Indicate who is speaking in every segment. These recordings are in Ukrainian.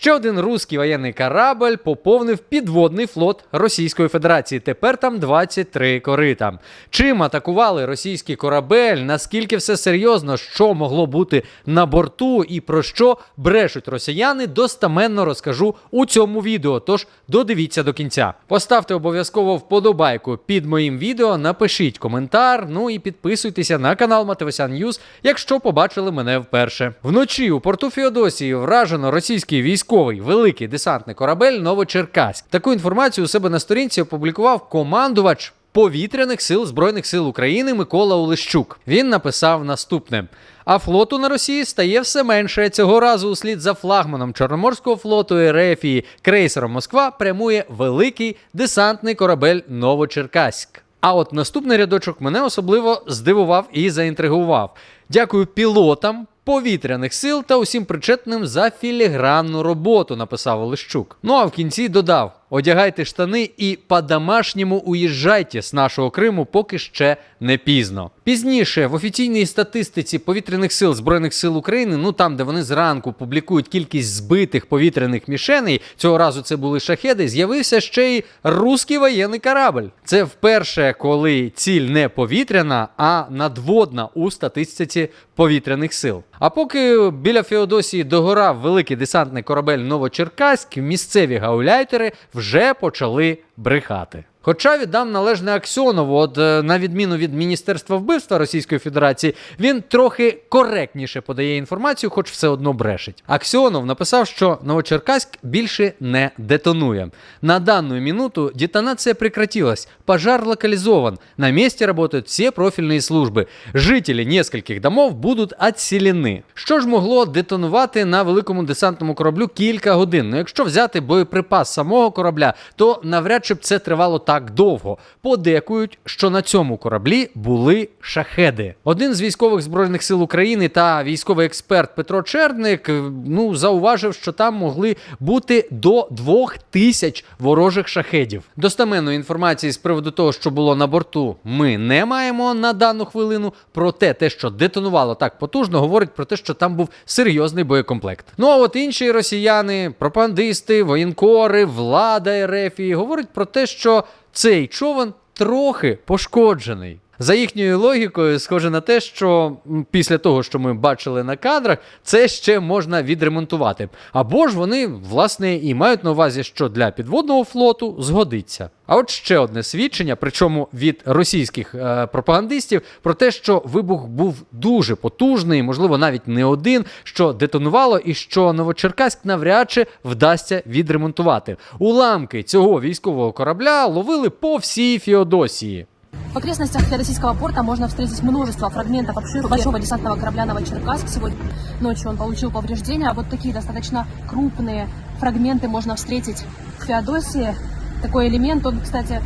Speaker 1: Ще один руський воєнний корабль поповнив підводний флот Російської Федерації. Тепер там 23 корита. Чим атакували російський корабель? Наскільки все серйозно, що могло бути на борту, і про що брешуть росіяни, достаменно розкажу у цьому відео. Тож додивіться до кінця. Поставте обов'язково вподобайку під моїм відео, напишіть коментар. Ну і підписуйтеся на канал Матевосян Ньюз, якщо побачили мене вперше. Вночі у порту Феодосії вражено російський військовий великий десантний корабель Новочеркаськ. Таку інформацію у себе на сторінці опублікував командувач. Повітряних сил Збройних сил України Микола Олещук. Він написав наступне: а флоту на Росії стає все менше. Цього разу услід за флагманом Чорноморського флоту Ерефії крейсером Москва прямує великий десантний корабель Новочеркаськ. А от наступний рядочок мене особливо здивував і заінтригував. Дякую пілотам. Повітряних сил та усім причетним за філігранну роботу, написав Олещук. Ну а в кінці додав: одягайте штани і по-домашньому уїжджайте з нашого Криму, поки ще не пізно. Пізніше в офіційній статистиці повітряних сил Збройних сил України, ну там, де вони зранку публікують кількість збитих повітряних мішеней, цього разу це були шахеди, з'явився ще й руський воєнний корабль. Це вперше, коли ціль не повітряна, а надводна у статистиці повітряних сил. А поки біля Феодосії догорав великий десантний корабель Новочеркаськ, місцеві гауляйтери вже почали брехати. Хоча віддам належне Аксьонову, от е, на відміну від Міністерства вбивства Російської Федерації, він трохи коректніше подає інформацію, хоч все одно брешить. Аксьонов написав, що Новочеркаськ більше не детонує. На данную минуту детонация прекратилась, пожар локализован, на месте работают все профильные службы. Жителі нескольких домов будуть отселені. Що ж могло детонувати на великому десантному кораблю кілька годин? Ну, якщо взяти боєприпас самого корабля, то навряд чи б це тривало так довго. Подекують, що на цьому кораблі були шахеди. Один з військових збройних сил України та військовий експерт Петро Черник е, ну зауважив, що там могли бути до двох тисяч ворожих шахедів. Достаменної інформації з приводу того, що було на борту, ми не маємо на дану хвилину. Проте те, що детонувало так потужно, говорить про те, що там був серйозний боєкомплект. Ну а от інші росіяни, пропагандисти, воєнкори, влада Ерефії говорять про те, що цей човен трохи пошкоджений. За їхньою логікою, схоже на те, що після того, що ми бачили на кадрах, це ще можна відремонтувати. Або ж вони, власне, і мають на увазі, що для підводного флоту згодиться. А от ще одне свідчення, причому від російських е, пропагандистів, про те, що вибух був дуже потужний, можливо, навіть не один, що детонувало, і що Новочеркаськ навряд чи вдасться відремонтувати. Уламки цього військового корабля ловили по всій Феодосії.
Speaker 2: В окрестностях Феодосийского порта можно встретить множество фрагментов обшива большого десантного корабля «Новочеркасск». Сегодня ночью он получил повреждения. Вот такие достаточно крупные фрагменты можно встретить в Феодосии. Такой элемент, он, кстати,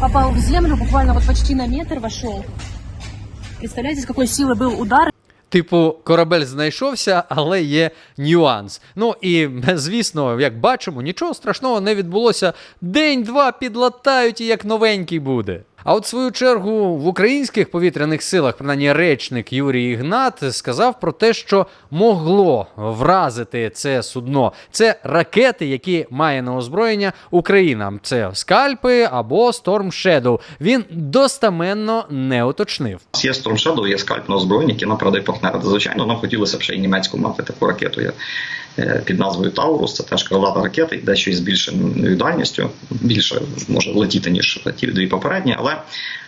Speaker 2: попал в землю, буквально вот почти на метр вошел. Представляете, с какой силы был удар?
Speaker 1: Типу, корабель знайшовся, але є нюанс. Ну і звісно, як бачимо, нічого страшного не відбулося. День-два підлатають і як новенький буде. А от в свою чергу в українських повітряних силах, принаймні речник Юрій Ігнат, сказав про те, що могло вразити це судно. Це ракети, які має на озброєння Україна. Це скальпи або Storm Shadow. Він достаменно не уточнив.
Speaker 3: Є Storm Shadow, є скальп на озброєння, які нам продає партнери. Звичайно, нам хотілося б ще й німецьку мати таку ракету е, під назвою Таурус. Це теж крилата ракета, дещо із більшою дальністю. Більше може летіти, ніж ті дві попередні, але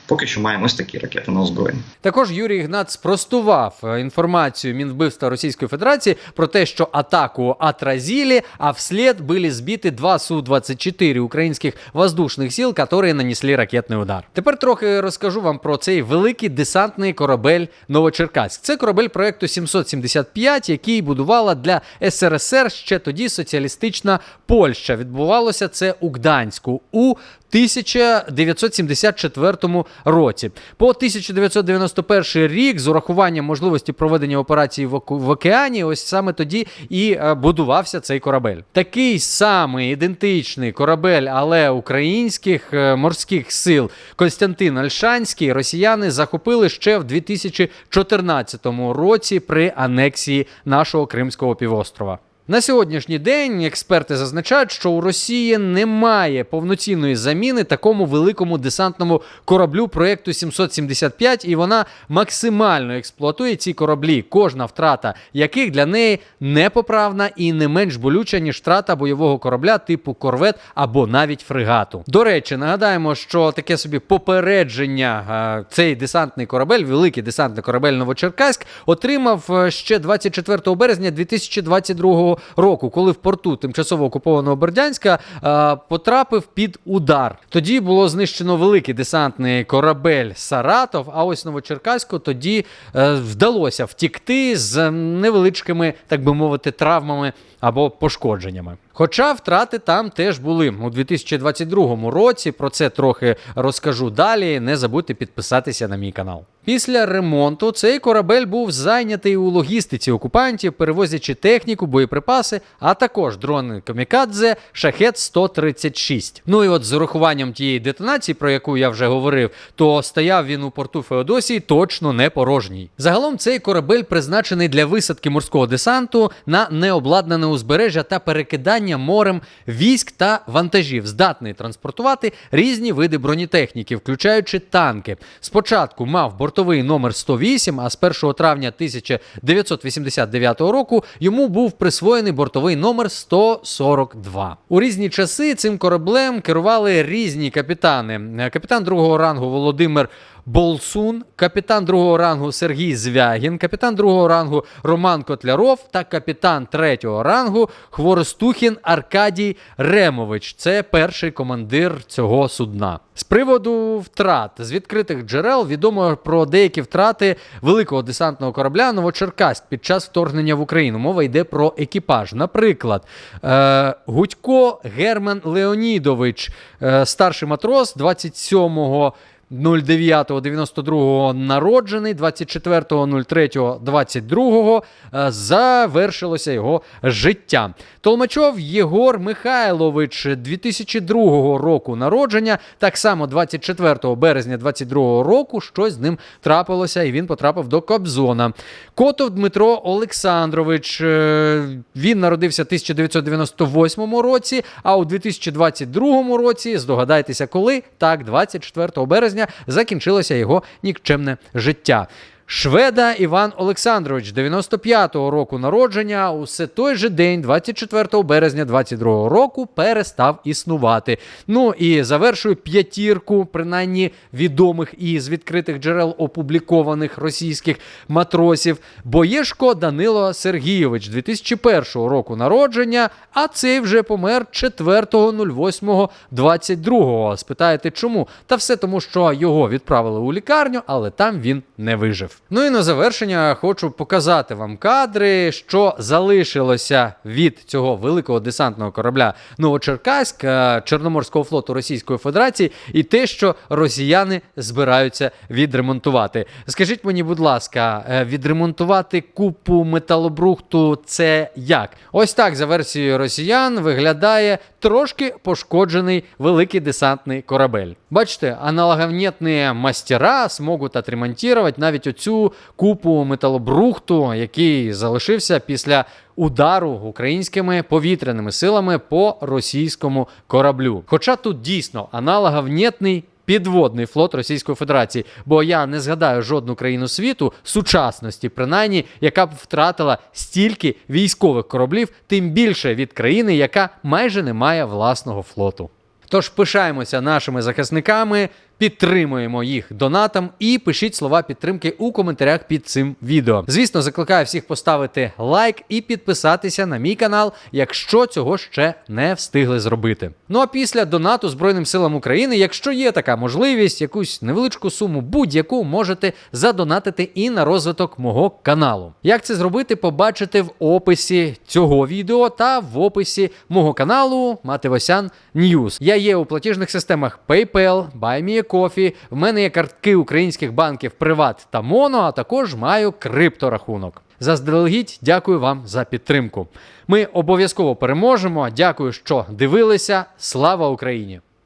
Speaker 3: поки що маємо ось такі ракети на озброєнні.
Speaker 1: Також Юрій Ігнат спростував е, інформацію Мінвбивства Російської Федерації про те, що атаку отразили, а вслед были збиті два Су-24 українських воздушних сил, які нанесли ракетний удар. Тепер трохи розкажу вам про цей великий десантний корабель Новочеркаськ. Це корабель проекту 775, який будувала для СРСР ще тоді соціалістична Польща. Відбувалося це у Гданську у 1974 році. По 1991 рік, з урахуванням можливості проведення операції в, океані, ось саме тоді і е, будувався цей корабель. Такий самий ідентичний корабель, але українських е, морських сил Костянтин Ольшанський росіяни захопили ще в 2014 році при анексії нашого Кримського півострова. На сьогоднішній день експерти зазначають, що у Росії немає повноцінної заміни такому великому десантному кораблю проєкту 775, і вона максимально експлуатує ці кораблі, кожна втрата яких для неї непоправна і не менш болюча, ніж втрата бойового корабля типу корвет або навіть фрегату. До речі, нагадаємо, що таке собі попередження цей десантний корабель, великий десантний корабель Новочеркаськ, отримав е, ще 24 березня 2022 року, коли в порту тимчасово окупованого Бердянська е, потрапив під удар. Тоді було знищено великий десантний корабель Саратов. А ось Новочеркаську тоді е, вдалося втікти з невеличкими, так би мовити, травмами або пошкодженнями. Хоча втрати там теж були у 2022 році. Про це трохи розкажу далі. Не забудьте підписатися на мій канал. Після ремонту цей корабель був зайнятий у логістиці окупантів, перевозячи техніку, боєприпаси, а також дрони Камікадзе Шахет 136. Ну і от з урахуванням тієї детонації, про яку я вже говорив, то стояв він у порту Феодосії точно не порожній. Загалом цей корабель призначений для висадки морського десанту на необладнане узбережжя та перекидання морем військ та вантажів, здатний транспортувати різні види бронетехніки, включаючи танки. Спочатку мав бортовий номер 108, а з 1 травня 1989 року йому був присвоєний бортовий номер 142. У різні часи цим кораблем керували різні капітани. Капітан другого рангу Володимир Болсун, капітан другого рангу Сергій Звягін, капітан другого рангу Роман Котляров та капітан третього рангу Хворостухін Аркадій Ремович. Це перший командир цього судна. З приводу втрат з відкритих джерел відомо про деякі втрати великого десантного корабля Новочеркаськ під час вторгнення в Україну. Мова йде про екіпаж. Наприклад, е, Гудько Герман Леонідович, е, старший матрос 27-го 09.92 народжений, 24.03.22 е, завершилося його життя. Толмачов Єгор Михайлович 2002 року народження, так само 24 березня 22 року щось з ним трапилося, і він потрапив до Кобзона. Котов Дмитро Олександрович. е, Він народився в 1998 році, а у 2022 році, здогадайтеся, коли так, 24 березня закінчилося його нікчемне життя. Шведа Іван Олександрович, 95-го року народження, усе той же день, 24 березня 22 року, перестав існувати. Ну і завершую п'ятірку, принаймні відомих і з відкритих джерел опублікованих російських матросів. Боєшко Данило Сергійович, 2001 року народження, а цей вже помер 4.08.22. Спитаєте, чому? Та все тому, що його відправили у лікарню, але там він не вижив. Ну і на завершення хочу показати вам кадри, що залишилося від цього великого десантного корабля Новочеркаськ е, Чорноморського флоту Російської Федерації, і те, що росіяни збираються відремонтувати. Скажіть мені, будь ласка, е, відремонтувати купу металобрухту це як? Ось так, за версією росіян, виглядає трошки пошкоджений великий десантний корабель. Бачите, аналоговнітні мастера зможуть отремонтувати навіть оцю купу металобрухту, який залишився після удару українськими повітряними силами по російському кораблю. Хоча тут дійсно аналоговнітний підводний флот Російської Федерації, бо я не згадаю жодну країну світу сучасності, принаймні, яка б втратила стільки військових кораблів, тим більше від країни, яка майже не має власного флоту. Тож пишаємося нашими захисниками, підтримуємо їх донатом і пишіть слова підтримки у коментарях під цим відео. Звісно, закликаю всіх поставити лайк і підписатися на мій канал, якщо цього ще не встигли зробити. Ну а після донату Збройним силам України, якщо є така можливість, якусь невеличку суму будь-яку можете задонатити і на розвиток мого каналу. Як це зробити, побачите в описі цього відео та в описі мого каналу Мативосян Ньюз. Я є у платіжних системах PayPal, BuyMeACoffee, В мене є картки українських банків Приват та Моно, а також маю крипторахунок. Заздалегідь дякую вам за підтримку. Ми обов'язково переможемо. Дякую, що дивилися. Слава Україні!